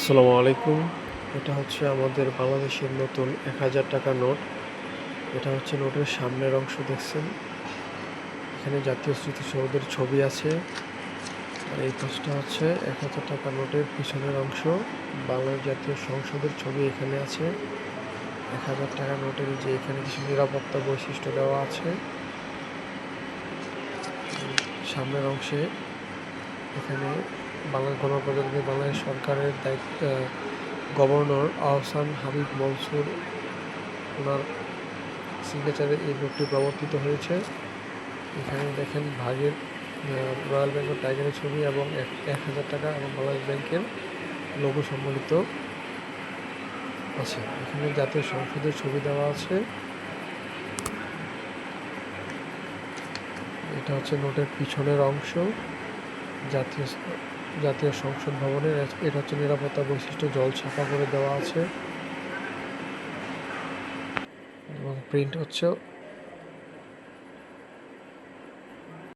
আসসালামু আলাইকুম। এটা হচ্ছে আমাদের বাংলাদেশের নতুন এক হাজার টাকা নোট। এটা হচ্ছে নোটের সামনের অংশ দেখছেন। এখানে জাতীয় স্মৃতিসৌধের ছবি আছে। আর এই পাশটা হচ্ছে এক হাজার টাকা নোটের পিছনের অংশ। বাংলাদেশ জাতীয় সংসদের ছবি এখানে আছে। এক হাজার টাকা নোটের যে এখানে কিছু নিরাপত্তা বৈশিষ্ট্য দেওয়া আছে। সামনের অংশে এখানে বাংলা গণপ্রজাতন্ত্রী বাংলাদেশ সরকারের দায়িত্ব গভর্নর আহসান হাবিব মনসুর ওনার সিগনেচারে এই নোটটি প্রবর্তিত হয়েছে। এখানে দেখেন ভাগের রয়্যাল বেঙ্গল টাইগারের ছবি এবং এক হাজার টাকা এবং বাংলাদেশ ব্যাংকের লোগো সম্বলিত আছে। এখানে জাতীয় সংসদের ছবি দেওয়া আছে। এটা হচ্ছে নোটের পিছনের অংশ। জাতীয় জাতীয় সংসদ ভবনের এটা হচ্ছে নিরাপত্তা বৈশিষ্ট্য জল ছাপা করে দেওয়া আছে। এবং প্রিন্ট হচ্ছে